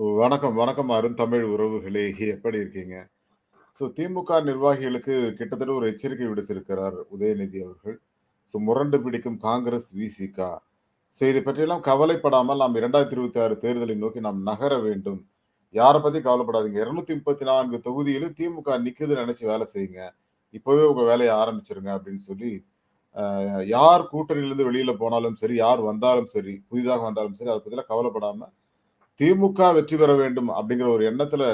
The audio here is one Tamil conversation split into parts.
வணக்கம், வணக்கம் அருந்தமிழ் உறவுகளே! எப்படி இருக்கீங்க? ஸோ திமுக நிர்வாகிகளுக்கு கிட்டத்தட்ட ஒரு எச்சரிக்கை விடுத்திருக்கிறார் உதயநிதி அவர்கள். ஸோ முரண்டு பிடிக்கும் காங்கிரஸ், விசிகா ஸோ இதை பற்றியெல்லாம் கவலைப்படாமல் நாம் 2026 தேர்தலை நோக்கி நாம் நகர வேண்டும். யாரை பற்றி கவலைப்படாதீங்க. 234 தொகுதியிலும் திமுக நிற்குதுன்னு நினச்சி வேலை செய்யுங்க. இப்போவே உங்கள் வேலையை ஆரம்பிச்சிருங்க அப்படின்னு சொல்லி, யார் கூட்டணியிலிருந்து வெளியில் போனாலும் சரி, யார் வந்தாலும் சரி, புதிதாக வந்தாலும் சரி, அதை பற்றிலாம் கவலைப்படாமல் திமுக வெற்றி பெற வேண்டும் அப்படிங்கிற ஒரு எண்ணத்துல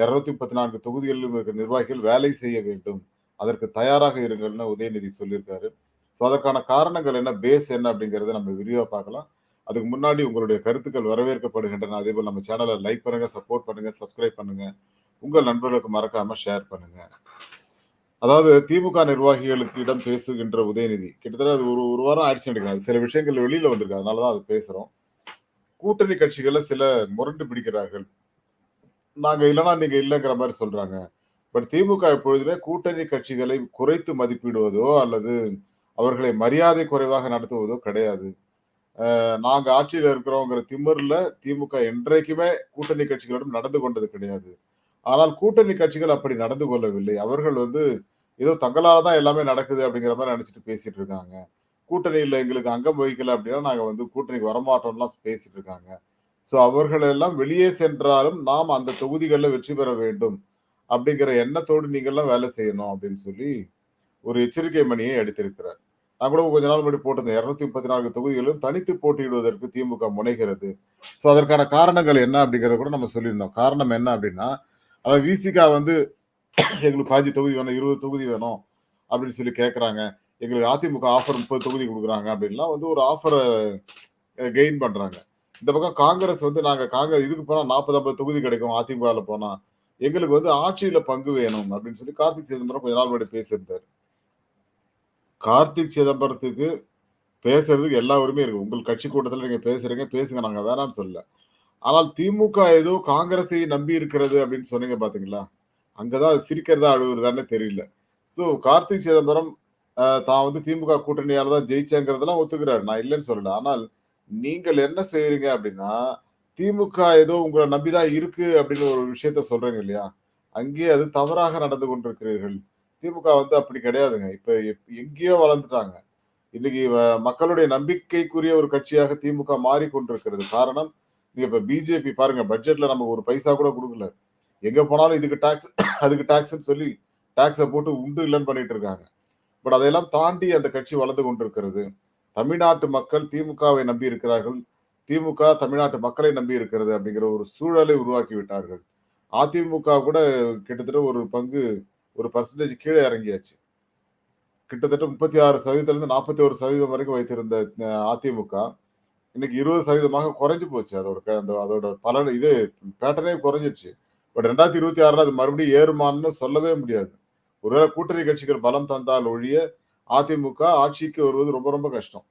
234 தொகுதிகளிலும் இருக்கிற நிர்வாகிகள் வேலை செய்ய வேண்டும். அதற்கு தயாராக இருங்கள்னு உதயநிதி சொல்லியிருக்காரு. ஸோ அதற்கான காரணங்கள் என்ன? பேஸ் என்ன? அப்படிங்கிறத நம்ம விரிவாக பார்க்கலாம். அதுக்கு முன்னாடி உங்களுடைய கருத்துக்கள் வரவேற்கப்படுகின்றன. அதேபோல நம்ம சேனலை லைக் பண்ணுங்க, சப்போர்ட் பண்ணுங்க, சப்ஸ்கிரைப் பண்ணுங்க. உங்கள் நண்பர்களுக்கு மறக்காம ஷேர் பண்ணுங்க. அதாவது திமுக நிர்வாகிகளுக்கு இடம் பேசுகின்ற உதயநிதி. கிட்டத்தட்ட அது ஒரு ஒரு வாரம் ஆயிடுச்சு நினைக்கிறேன் சில விஷயங்கள் வெளியில வந்திருக்கு. அதனால தான் அது பேசுறோம். கூட்டணி கட்சிகள்ல சில முரண்டு பிடிக்கிறார்கள். நாங்க இல்லைன்னா நீங்க இல்லைங்கிற மாதிரி சொல்றாங்க. பட் திமுக எப்பொழுதுமே கூட்டணி கட்சிகளை குறைத்து மதிப்பிடுவதோ, அல்லது அவர்களை மரியாதை குறைவாக நடத்துவதோ கிடையாது. நாங்க ஆட்சியில் இருக்கிறோங்கிற திமிரில் திமுக என்றைக்குமே கூட்டணி கட்சிகளிடம் நடந்து கொண்டது கிடையாது. ஆனால் கூட்டணி கட்சிகள் அப்படி நடந்து கொள்ளவில்லை. அவர்கள் வந்து ஏதோ தங்களால தான் எல்லாமே நடக்குது அப்படிங்கிற மாதிரி நினைச்சிட்டு பேசிட்டு இருக்காங்க. கூட்டணியில் எங்களுக்கு அங்கம் வகிக்கல அப்படின்னா, நாங்கள் வந்து கூட்டணிக்கு வரமாட்டோம்லாம் பேசிட்டு இருக்காங்க. ஸோ அவர்களெல்லாம் வெளியே சென்றாலும் நாம் அந்த தொகுதிகளில் வெற்றி பெற வேண்டும். அப்படிங்கிற எண்ணத்தோடு நீங்கள்லாம் வேலை செய்யணும் அப்படின்னு சொல்லி, ஒரு எச்சரிக்கை மணியை எடுத்திருக்கிறார் நான் கூட கொஞ்ச நாள் முன்னாடி போட்டிருந்தேன். 234 தொகுதிகளிலும் தனித்து போட்டியிடுவதற்கு திமுக முனைகிறது. ஸோ அதற்கான காரணங்கள் என்ன? அப்படிங்கிறத கூட நம்ம சொல்லியிருந்தோம். காரணம் என்ன அப்படின்னா, அதாவது விசிகா வந்து எங்களுக்கு 15 தொகுதி வேணும், 20 தொகுதி வேணும் அப்படின்னு சொல்லி கேட்குறாங்க எங்களுக்கு அதிமுக ஆஃபர் 30 தொகுதி கொடுக்குறாங்க அப்படின்லாம் வந்து ஒரு ஆஃபரை கெயின் பண்ணுறாங்க இந்த பக்கம் காங்கிரஸ் வந்து நாங்கள் காங்கிரஸ் இதுக்கு போனால் நாற்பது ஐம்பது தொகுதி கிடைக்கும் அதிமுகவில் போனால் எங்களுக்கு வந்து ஆட்சியில் பங்கு வேணும் அப்படின்னு சொல்லி கார்த்திக் சிதம்பரம் கொஞ்ச நாள் முன்னாடி பேசியிருந்தாரு. கார்த்திக் சிதம்பரத்துக்கு பேசுறதுக்கு எல்லா உரிமையும் இருக்கு. உங்கள் கட்சி கூட்டத்தில் நீங்க பேசுறீங்க, பேசுங்க. நாங்க வேணான்னு சொல்லல. ஆனால் திமுக ஏதோ காங்கிரஸை நம்பி இருக்கிறது அப்படின்னு சொன்னீங்க பார்த்தீங்களா? அங்கே தான் சிரிக்கிறதா, அழுகுறதான்னு தெரியல. ஸோ கார்த்திக் சிதம்பரம் தான் வந்து திமுக கூட்டணியால தான் ஜெயிச்சேங்கிறதெல்லாம் ஒத்துக்கிறாரு. நான் இல்லைன்னு சொல்லல. ஆனால் நீங்கள் என்ன செய்யறீங்க அப்படின்னா, திமுக ஏதோ உங்களை நம்பிதான் இருக்கு அப்படின்னு ஒரு விஷயத்த சொல்றீங்க இல்லையா? அங்கே அது தவறாக நடந்து கொண்டிருக்கிறீர்கள். திமுக வந்து அப்படி கிடையாதுங்க. இப்ப எப் எங்கேயோ வளர்ந்துட்டாங்க. இன்னைக்கு வ மக்களுடைய நம்பிக்கைக்குரிய ஒரு கட்சியாக திமுக மாறிக்கொண்டிருக்கிறது. காரணம், நீங்க இப்ப பிஜேபி பாருங்க பட்ஜெட்ல நமக்கு ஒரு பைசா கூட கொடுக்கல எங்க போனாலும் இதுக்கு டாக்ஸ், அதுக்கு டாக்ஸ்ன்னு சொல்லி டாக்ஸை போட்டு உண்டு இல்லைன்னு பண்ணிட்டு இருக்காங்க. பட் அதையெல்லாம் தாண்டி அந்த கட்சி வளர்ந்து கொண்டிருக்கிறது. தமிழ்நாட்டு மக்கள் திமுகவை நம்பி இருக்கிறார்கள். திமுக தமிழ்நாட்டு மக்களை நம்பி இருக்கிறது அப்படிங்கிற ஒரு சூழலை உருவாக்கி விட்டார்கள். அதிமுக கூட கிட்டத்தட்ட ஒரு பங்கு ஒரு பர்சன்டேஜ் கீழே இறங்கியாச்சு. கிட்டத்தட்ட 36% 41% வரைக்கும் வைத்திருந்த அதிமுக, இன்னைக்கு 20% குறைஞ்சு போச்சு. அதோட க அந்த அதோட பலன் இது பேட்டர்னே குறைஞ்சிருச்சு. பட் 2026ல அது மறுபடியும் ஏறுமான்னு சொல்லவே முடியாது. ஒருவேளை கூட்டணி கட்சிகள் பலம் தந்தால் ஒழிய, அதிமுக ஆட்சிக்கு வருவது ரொம்ப ரொம்ப கஷ்டம்.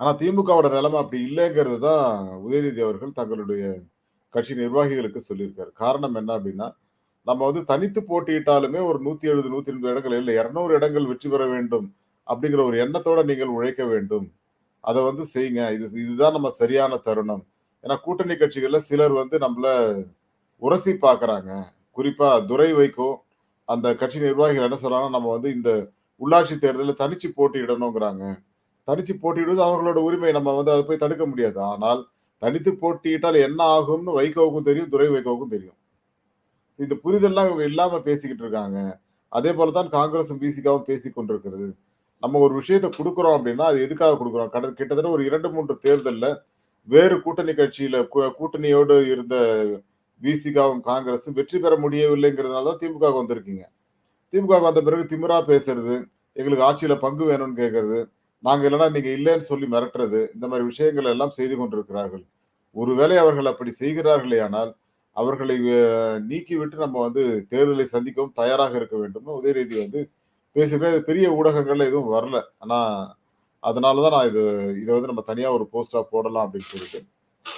ஆனா திமுகவோட நிலைமை அப்படி இல்லைங்கிறது தான் உதயநிதி அவர்கள் தங்களுடைய கட்சி நிர்வாகிகளுக்கு சொல்லியிருக்காரு. காரணம் என்ன அப்படின்னா, நம்ம வந்து தனித்து போட்டியிட்டாலுமே ஒரு 170, 180 இடங்கள் இல்லை இருநூறு இடங்கள் வெற்றி பெற வேண்டும் அப்படிங்கிற ஒரு எண்ணத்தோட நீங்கள் உழைக்க வேண்டும். அதை வந்து செய்யுங்க. இது இதுதான் நம்ம சரியான தருணம். ஏன்னா கூட்டணி கட்சிகள்ல சிலர் வந்து நம்மள உரசி பார்க்குறாங்க. குறிப்பா துரை வைக்கும் அந்த கட்சி நிர்வாகிகள் என்ன சொல்றாங்கன்னா, நம்ம வந்து இந்த உள்ளாட்சி தேர்தலில் தனிச்சு போட்டியிடணுங்கிறாங்க. தனிச்சு போட்டியிடுவது அவர்களோட உரிமை. நம்ம வந்து அதை போய் தடுக்க முடியாது. ஆனால் தனித்து போட்டியிட்டால் என்ன ஆகும்னு வைகோவுக்கும் தெரியும், துரை வைகோவுக்கும் தெரியும். இந்த புரிதல்லாம் இவங்க இல்லாம பேசிக்கிட்டு இருக்காங்க. அதே போல தான் காங்கிரஸும், விசிகாவும் பேசி கொண்டிருக்கிறது. நம்ம ஒரு விஷயத்த கொடுக்குறோம் அப்படின்னா, அது எதுக்காக கொடுக்குறோம் கட கிட்டத்தட்ட ஒரு இரண்டு மூன்று தேர்தலில் வேறு கூட்டணி கட்சியில கூட்டணியோடு இருந்த விசிகாவும், காங்கிரஸும் வெற்றி பெற முடியவில்லைங்கிறதுனால தான் திமுக வந்திருக்கீங்க. திமுக வந்த பிறகு திமிரா பேசுறது, எங்களுக்கு ஆட்சியில பங்கு வேணும்னு கேட்கறது, நாங்க இல்லைன்னா நீங்க இல்லைன்னு சொல்லி மிரட்டுறது, இந்த மாதிரி விஷயங்கள் எல்லாம் செய்து கொண்டிருக்கிறார்கள். ஒருவேளை அவர்கள் அப்படி செய்கிறார்களே ஆனால் அவர்களை நீக்கிவிட்டு நம்ம வந்து தேர்தலை சந்திக்கவும் தயாராக இருக்க வேண்டும்னு உதயநிதி வந்து பேசுகிறேன் பெரிய ஊடகங்கள்ல எதுவும் வரல. ஆனா, அதனால தான் நான் இது இதை வந்து நம்ம தனியா ஒரு போஸ்ட்டா போடலாம் அப்படின்னு சொல்லிட்டு.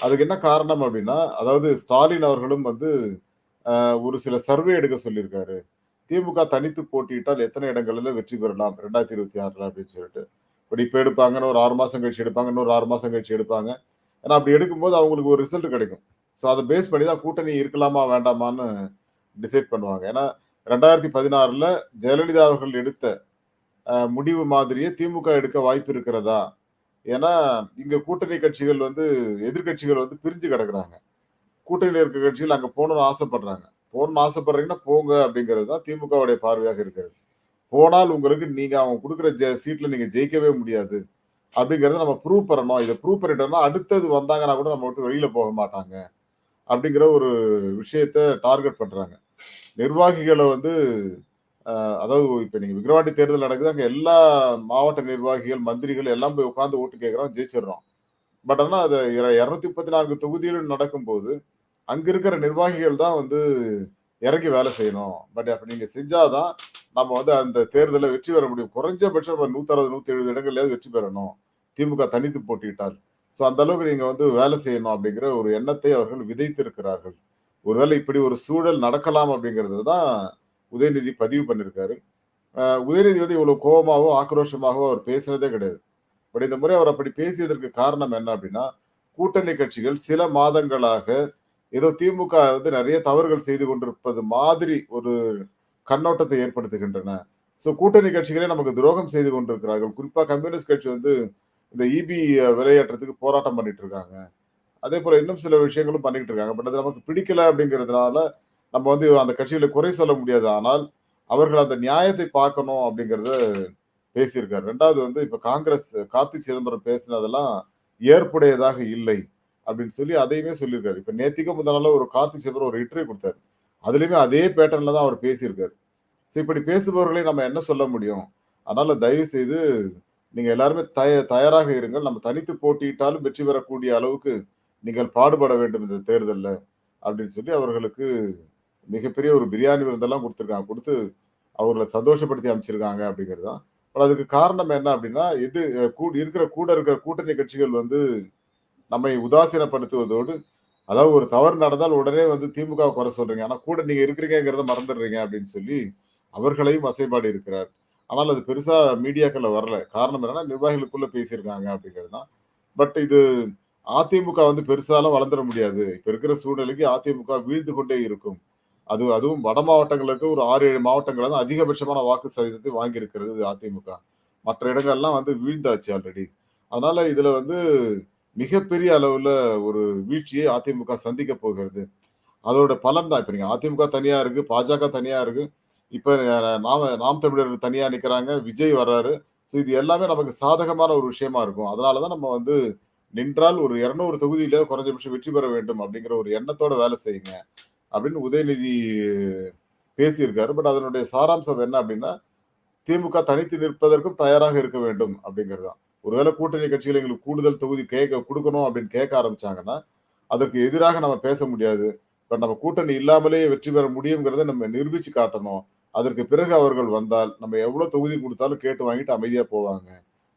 அதுக்கு என்ன காரணம் அப்படின்னா, அதாவது ஸ்டாலின் அவர்களும் வந்து ஒரு சில சர்வே எடுக்க சொல்லியிருக்காரு. திமுக தனித்து போட்டியிட்டால் எத்தனை இடங்கள்ல வெற்றி பெறலாம் 2026ல அப்படின்னு சொல்லிட்டு. இப்படி இப்போ எடுப்பாங்க. இன்னும் ஒரு ஆறு மாதம் கழிச்சு எடுப்பாங்க. இன்னொரு ஆறு மாதம் கழிச்சு எடுப்பாங்க. ஏன்னா அப்படி எடுக்கும்போது அவங்களுக்கு ஒரு ரிசல்ட் கிடைக்கும். ஸோ அதை பேஸ் பண்ணி தான் கூட்டணி இருக்கலாமா வேண்டாமான்னு டிசைட் பண்ணுவாங்க. ஏன்னா 2016ல ஜெயலலிதா அவர்கள் எடுத்த முடிவு மாதிரியே திமுக எடுக்க வாய்ப்பு இருக்கிறதா? ஏன்னா, இங்க கூட்டணி கட்சிகள் வந்து எதிர்க்கட்சிகள் வந்து பிரிஞ்சு கிடக்குறாங்க. கூட்டணியில் இருக்க கட்சிகள் அங்க போகணும்னு ஆசைப்படுறாங்க. போகணும்னு ஆசைப்படுறீங்கன்னா போங்க அப்படிங்கிறது தான் திமுகவுடைய பார்வையாக இருக்கிறது. போனால் உங்களுக்கு நீங்க அவங்க கொடுக்குற ஜெ சீட்ல நீங்க ஜெயிக்கவே முடியாது. அப்படிங்கிறத நம்ம ப்ரூவ் பண்ணணும். இதை ப்ரூவ் பண்ணிட்டோம்னா, அடுத்தது வந்தாங்கன்னா கூட நம்ம விட்டு வெளியில போக மாட்டாங்க. அப்படிங்கிற ஒரு விஷயத்த டார்கெட் பண்றாங்க. நிர்வாகிகளை வந்து அதாவது இப்போ நீங்கள் விக்ரவாண்டி தேர்தல் நடக்குது. அங்கே எல்லா மாவட்ட நிர்வாகிகள், மந்திரிகள் எல்லாம் போய் உட்காந்து ஓட்டு கேட்குறோம் ஜெயிச்சிடுறோம். பட் ஆனால் அது இர 234 தொகுதியிலும் நடக்கும்போது, அங்கே இருக்கிற நிர்வாகிகள் தான் வந்து இறங்கி வேலை செய்யணும். பட் அப்போ நீங்கள் செஞ்சால் தான் நம்ம வந்து அந்த தேர்தலில் வெற்றி பெற முடியும். குறைஞ்சபட்சம் நம்ம 160, 170 இடங்கள்லயாவது வெற்றி பெறணும். திமுக தனித்து போட்டிட்டார் ஸோ அந்த அளவுக்கு நீங்கள் வந்து வேலை செய்யணும் அப்படிங்கிற ஒரு எண்ணத்தை அவர்கள் விதைத்திருக்கிறார்கள். ஒருவேளை இப்படி ஒரு சூழல் நடக்கலாம் அப்படிங்கிறது தான் உதயநிதி பதிவு பண்ணியிருக்காரு. உதயநிதி வந்து இவ்வளவு கோபமாகவோ ஆக்ரோஷமாகவோ அவர் பேசினதே கிடையாது. பட் இந்த முறை அவர் அப்படி பேசியதற்கு காரணம் என்ன அப்படின்னா, கூட்டணி கட்சிகள் சில மாதங்களாக ஏதோ திமுக வந்து நிறைய தவறுகள் செய்து கொண்டிருப்பது மாதிரி ஒரு கண்ணோட்டத்தை ஏற்படுத்துகின்றன. ஸோ கூட்டணி கட்சிகளே நமக்கு துரோகம் செய்து கொண்டிருக்கிறார்கள். குறிப்பாக கம்யூனிஸ்ட் கட்சி வந்து இந்த ஈபி விலையேற்றத்துக்கு போராட்டம் பண்ணிட்டு இருக்காங்க. அதே போல இன்னும் சில விஷயங்களும் பண்ணிக்கிட்டு இருக்காங்க. பட் அது நமக்கு பிடிக்கல அப்படிங்கிறதுனால, நம்ம வந்து அந்த கட்சிகள குறை சொல்ல முடியாது. ஆனால், அவர்கள் அந்த நியாயத்தை பார்க்கணும் அப்படிங்கிறத பேசியிருக்காரு. ரெண்டாவது வந்து இப்ப காங்கிரஸ் கார்த்தி சிதம்பரம் பேசினதெல்லாம் ஏற்புடையதாக இல்லை. அப்படின்னு சொல்லி அதையுமே சொல்லியிருக்காரு. இப்ப நேத்திக்கு முந்தா ஒரு கார்த்தி சிதம்பரம் ஒரு இன்டர்வியூ கொடுத்தாரு அதுலயுமே அதே பேட்டர்ன்ல தான் அவர் பேசியிருக்காரு. ஸோ இப்படி பேசுபவர்களை நம்ம என்ன சொல்ல முடியும்? அதனால தயவு செய்து நீங்க எல்லாருமே தய தயாராக இருங்கள். நம்ம தனித்து போட்டியிட்டாலும் வெற்றி பெறக்கூடிய அளவுக்கு நீங்கள் பாடுபட வேண்டும் இந்த தேர்தலில் அப்படின்னு சொல்லி அவர்களுக்கு மிகப்பெரிய ஒரு பிரியாணி விருந்தெல்லாம் கொடுத்துருக்காங்க கொடுத்து அவர்களை சந்தோஷப்படுத்தி அனுப்பிச்சிருக்காங்க அப்படிங்கிறது தான். பட் அதுக்கு காரணம் என்ன அப்படின்னா, எது கூ இருக்கிற கூட இருக்கிற கூட்டணி கட்சிகள் வந்து நம்மை உதாசீனப்படுத்துவதோடு, அதாவது ஒரு தவறு நடந்தால் உடனே வந்து திமுக குறை சொல்றீங்க. ஆனால் கூட நீங்க இருக்கிறீங்கங்கிறத மறந்துடுறீங்க அப்படின்னு சொல்லி அவர்களையும் வசைபாடு இருக்கிறார். ஆனால் அது பெருசா மீடியாக்களில் வரல. காரணம் என்னன்னா, நிர்வாகிகளுக்குள்ள பேசியிருக்காங்க அப்படிங்கிறது தான். பட் இது அதிமுக வந்து பெருசாலாம் வளர்ந்துட முடியாது. இப்ப இருக்கிற சூழ்நிலைக்கு அதிமுக வீழ்ந்து கொண்டே இருக்கும். அது அதுவும் வட மாவட்டங்களுக்கு ஒரு ஆறு ஏழு மாவட்டங்கள் தான் அதிகபட்சமான வாக்கு சதவீதத்தை வாங்கியிருக்கிறது அதிமுக. மற்ற இடங்கள்லாம் வந்து வீழ்ந்தாச்சு ஆல்ரெடி. அதனால இதுல வந்து மிகப்பெரிய அளவுல ஒரு வீழ்ச்சியை அதிமுக சந்திக்க போகிறது. அதோட பலன் தான். இப்ப நீங்க அதிமுக தனியா இருக்கு, பாஜக தனியா இருக்கு. இப்ப நாம நாம் தமிழர் தனியா நிக்கிறாங்க. விஜய் வர்றாரு. ஸோ இது எல்லாமே நமக்கு சாதகமான ஒரு விஷயமா இருக்கும். அதனாலதான் நம்ம வந்து நின்றால் ஒரு 200 தொகுதியில குறைஞ்சபட்சம் வெற்றி பெற வேண்டும் அப்படிங்கிற ஒரு எண்ணத்தோட வேலை செய்யுங்க. அப்படின்னு உதயநிதி பேசியிருக்காரு. பட் அதனுடைய சாராம்சம் என்ன அப்படின்னா, திமுக தனித்து நிற்பதற்கும் தயாராக இருக்க வேண்டும் அப்படிங்கிறது தான். ஒருவேளை கூட்டணி கட்சிகள் எங்களுக்கு கூடுதல் தொகுதி கேட்க கொடுக்கணும் அப்படின்னு கேட்க ஆரம்பிச்சாங்கன்னா, அதற்கு எதிராக நம்ம பேச முடியாது. பட் நம்ம கூட்டணி இல்லாமலே வெற்றி பெற முடியுங்கிறத நம்ம நிரூபிச்சு காட்டணும். அதற்கு பிறகு அவர்கள் வந்தால், நம்ம எவ்வளோ தொகுதி கொடுத்தாலும் கேட்டு வாங்கிட்டு அமைதியாக போவாங்க.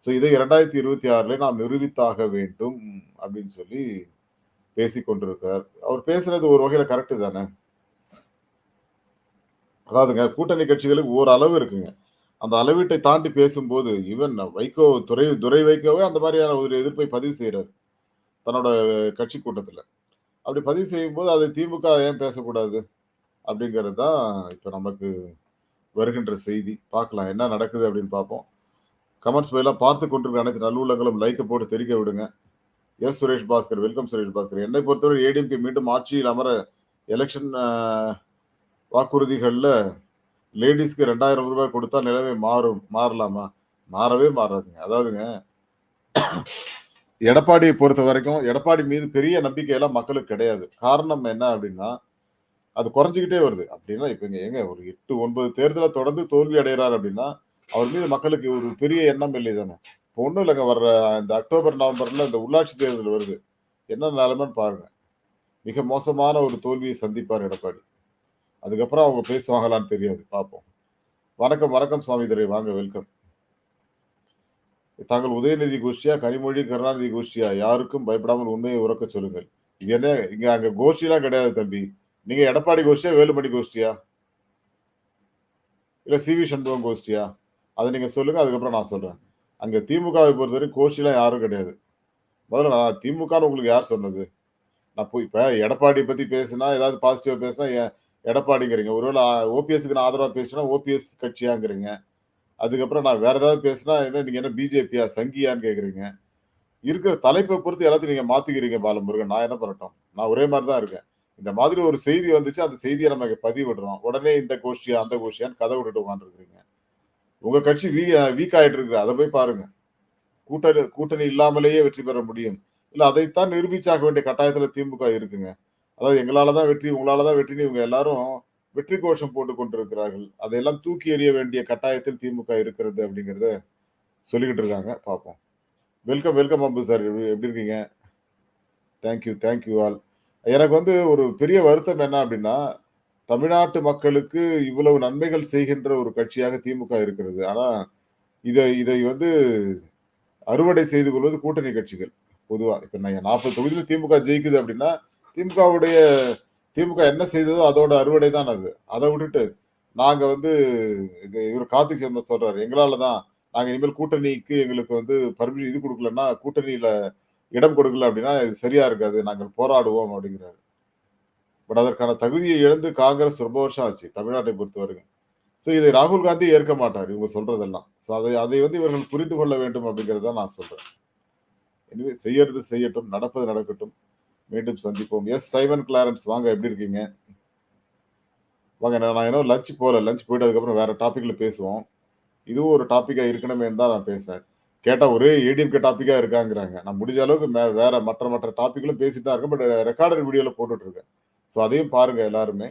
ஸோ இதை 2026ல நாம் நிரூபித்தாக வேண்டும் அப்படின்னு சொல்லி பேசிக் கொண்டிருக்கிறார். அவர் பேசுறது ஒரு வகையில கரெக்டு தானே. அதாவதுங்க கூட்டணி கட்சிகளுக்கு ஒரு அளவு இருக்குங்க. அந்த அளவீட்டை தாண்டி பேசும்போது, ஈவன் வைகோ துறை துறை வைகோவே அந்த மாதிரியான ஒரு எதிர்ப்பை பதிவு செய்கிறார் தன்னோட கட்சி கூட்டத்தில் அப்படி பதிவு செய்யும்போது அதை திமுக ஏன் பேசக்கூடாது? அப்படிங்கிறது தான் இப்போ நமக்கு வருகின்ற செய்தி. பார்க்கலாம் என்ன நடக்குது அப்படின்னு பார்ப்போம். கமெண்ட்ஸ் எல்லாம் பார்த்து கொண்டிருக்கிற அனைத்து நல்லுள்ளங்களும் லைக்கை போட்டு தெரிக்க விடுங்க. Yes Suresh Baskar welcome Suresh Baskar. என்னை பொறுத்தவரை ஏடிஎம்கே மீண்டும் ஆட்சியில் அமர எலெக்ஷன் வாக்குறுதிகளில் வாக்குறுதிகள்ல லேடீஸ்க்கு ரூ. 2000 கொடுத்தா நிலைமை மாறும் மாறலாமா? மாறவே மாறாதுங்க. அதாவதுங்க எடப்பாடியை பொறுத்த வரைக்கும் எடப்பாடி மீது பெரிய நம்பிக்கை எல்லாம் மக்களுக்கு கிடையாது. காரணம் என்ன அப்படின்னா, அது குறைஞ்சிக்கிட்டே வருது. அப்படின்னா இப்போ இங்கே ஏங்க ஒரு எட்டு ஒன்பது தேர்தலை தொடர்ந்து தோல்வி அடைகிறார் அப்படின்னா, அவர் மீது மக்களுக்கு ஒரு பெரிய எண்ணம் இல்லை தானே. இப்போ ஒன்றும் இல்லைங்க வர்ற இந்த அக்டோபர், நவம்பரில் இந்த உள்ளாட்சி தேர்தல் வருது. என்ன நிலைமைன்னு பாருங்க. மிக மோசமான ஒரு தோல்வியை சந்திப்பார் எடப்பாடி. அதுக்கப்புறம் அவங்க பேசுவாங்களான்னு தெரியாது. பார்ப்போம். வணக்கம், வணக்கம் சுவாமி துரை. வாங்க வெல்கம். தாங்கள் உதயநிதி கோஷ்டியா, கனிமொழி, கருணாநிதி கோஷ்டியா? யாருக்கும் பயப்படாமல் உண்மையை உறக்க சொல்லுங்கள். இது என்ன இங்க அங்க கோஷ்டிலாம் கிடையாது தம்பி. நீங்க எடப்பாடி கோஷ்டியா, வேலுமணி கோஷ்டியா? இல்ல சி.வி. சண்முகம் கோஷ்டியா? அதை நீங்க சொல்லுங்க. அதுக்கப்புறம் நான் சொல்றேன். அங்க திமுகவை பொறுத்தவரைக்கும் கோஷிலாம் யாரும் கிடையாது. முதல்ல நான் திமுகன்னு உங்களுக்கு யார் சொன்னது? நான் போய் இப்ப எடப்பாடியை பத்தி பேசுனா, ஏதாவது பாசிட்டிவா பேசுனா, எடப்பாடிங்கிறீங்க. ஒருவேளை ஓபிஎஸ்க்கு நான் ஆதரவா பேசினா, ஓபிஎஸ் கட்சியாங்கிறீங்க. அதுக்கப்புறம் நான் வேற ஏதாவது பேசினா, என்ன நீங்க என்ன பிஜேபியா? சங்கியான்னு கேட்குறீங்க இருக்கிற தலைப்பை பொறுத்து எல்லாத்தையும் நீங்க மாத்திக்கிறீங்க பாலமுருகன். நான் என்ன பண்ணட்டும்? நான் ஒரே மாதிரி தான் இருக்கேன். இந்த மாதிரி ஒரு செய்தி வந்துச்சு, அந்த செய்தியை நம்ம இங்க பதிவிடுறோம். உடனே இந்த கோஷ்டியா, அந்த கோஷ்டியான்னு கதை விட்டுட்டு உட்காந்துருக்குறீங்க உங்க கட்சி வீ வீக் ஆயிட்டு இருக்கு. அதை போய் பாருங்க. கூட்டணி கூட்டணி இல்லாமலேயே வெற்றி பெற முடியும். இல்லை அதைத்தான் நிரூபிச்சாக வேண்டிய கட்டாயத்தில் திமுக இருக்குங்க. அதாவது எங்களால் தான் வெற்றி, உங்களால தான் வெற்றின்னு இவங்க எல்லாரும் வெற்றி கோஷம் போட்டு கொண்டிருக்கிறார்கள். அதையெல்லாம் தூக்கி எறிய வேண்டிய கட்டாயத்தில் திமுக இருக்கிறது அப்படிங்கிறத சொல்லிக்கிட்டு இருக்காங்க. பார்ப்போம். Welcome, welcome Ambu sir. எப்படி இருக்கீங்க? Thank you, thank you all. எனக்கு வந்து ஒரு பெரிய வருத்தம் என்ன அப்படின்னா தமிழ்நாட்டு மக்களுக்கு இவ்வளவு நன்மைகள் செய்கின்ற ஒரு கட்சியாக திமுக இருக்கிறது. ஆனா, இதை இதை வந்து அறுவடை செய்து கொள்வது கூட்டணி கட்சிகள். பொதுவா. இப்ப நான் 40 தொகுதியில திமுக ஜெயிக்குது அப்படின்னா திமுகவுடைய திமுக என்ன செய்ததோ அதோட அறுவடை தான் அது. அதை விட்டுட்டு, நாங்க வந்து இது கார்த்திக் சிதம்பரம் சொல்றாரு. எங்களால தான் நாங்க இனிமேல் கூட்டணிக்கு எங்களுக்கு வந்து பர்மிஷன் இது கொடுக்கலன்னா கூட்டணியில இடம் கொடுக்கல அப்படின்னா இது சரியா இருக்காது. நாங்கள் போராடுவோம் அப்படிங்கிறாரு பட் அதற்கான தகுதியை இழந்து காங்கிரஸ் ரொம்ப வருஷம் ஆச்சு. தமிழ்நாட்டை பொறுத்தவரைக்கும். ஸோ இதை ராகுல் காந்தி ஏற்க மாட்டார். இவங்க சொல்றதெல்லாம். ஸோ அதை அதை வந்து இவர்கள் புரிந்து கொள்ள வேண்டும் அப்படிங்கிறத நான் சொல்றேன். எனவே செய்யறது செய்யட்டும். நடப்பது நடக்கட்டும். மீண்டும் சந்திப்போம். எஸ் சைமன் கிளாரன்ஸ் வாங்க எப்படி இருக்கீங்க? வாங்க நான் இன்னும் லஞ்ச் போல. லஞ்ச் போயிட்டு அதுக்கப்புறம் வேற டாப்பிக்கில் பேசுவோம். இதுவும் ஒரு டாப்பிக்காக இருக்கணுமே தான் நான் பேசுறேன். கேட்டால் ஒரே ஏடிஎம்கே டாப்பிக்காக இருக்காங்கிறாங்க. நான் முடிஞ்ச அளவுக்கு மே வேற மற்ற மற்ற டாப்பிக்கிலும் பேசிட்டு தான் இருக்கேன். பட் ரெக்கார்டட் வீடியோவில் போட்டுட்டு இருக்கேன். ஸோ அதையும் பாருங்கள் எல்லாருமே.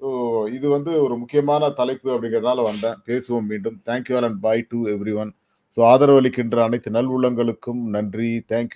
ஸோ இது வந்து ஒரு முக்கியமான தலைப்பு அப்படிங்கிறதுனால வந்தேன். பேசுவோம் மீண்டும். Thank you all and bye to everyone. So ஆதரவு அளிக்கின்ற அனைத்து நல் உள்ளங்களுக்கும் நன்றி. Thank you.